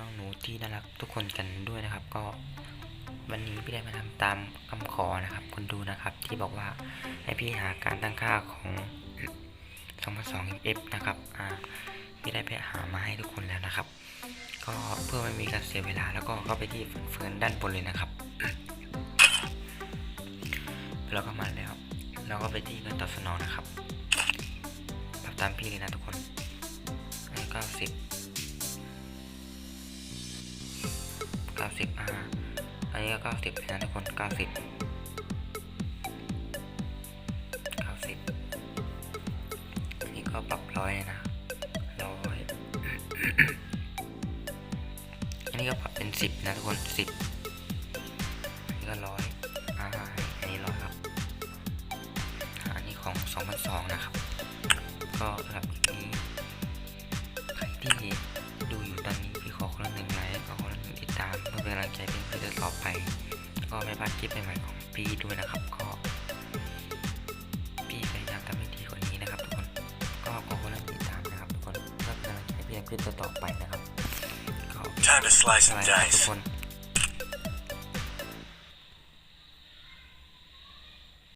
น้องหนูที่น่ารักทุกคนกันด้วยนะครับ ก็วันนี้พี่ได้มาทำตามคำขอนะครับคนดูนะครับ ที่บอกว่าให้พี่หาการตั้งค่าของ2.2 F นะครับอ่าพี่ได้ไปหามาให้ทุกคนแล้วนะครับ ก็เพื่อไม่มีการเสียเวลาแล้วก็เข้าไปที่เฟิร์นด้านบนเลยนะครับแล้วก็มาแล้ว เราก็ไปที่เงินตอบสนองนะครับปรับตามพี่เลยนะทุกคนอัน นี้เก้าสิบอ่าอันนี้ก็เก้าสิบนะทุกคนเก้าสิบเก้าสิบอันนี้ก็ปรับร้อยนะร้อยอันนี้ก็ปรับเป็นสิบนะทุกคนสิบอันนี้ก็ร้อยอ่าอันนี้ร้อยครับอันนี้ของ 2002 นะครับ ก็สำหรับนี้ ก็ไม่พลาดคลิปใหม่ๆของพี่ด้วยนะครับ ก็พี่พยายามทำให้ดีกว่านี้นะครับทุกคน ก็ขอคนละหนึ่งติดตามนะครับทุกคนเพื่อเป็นกำลังใจให้พี่ในคลิปต่อๆไปนะครับก็ Time to slice สวั and สดีครับทุก dice. คน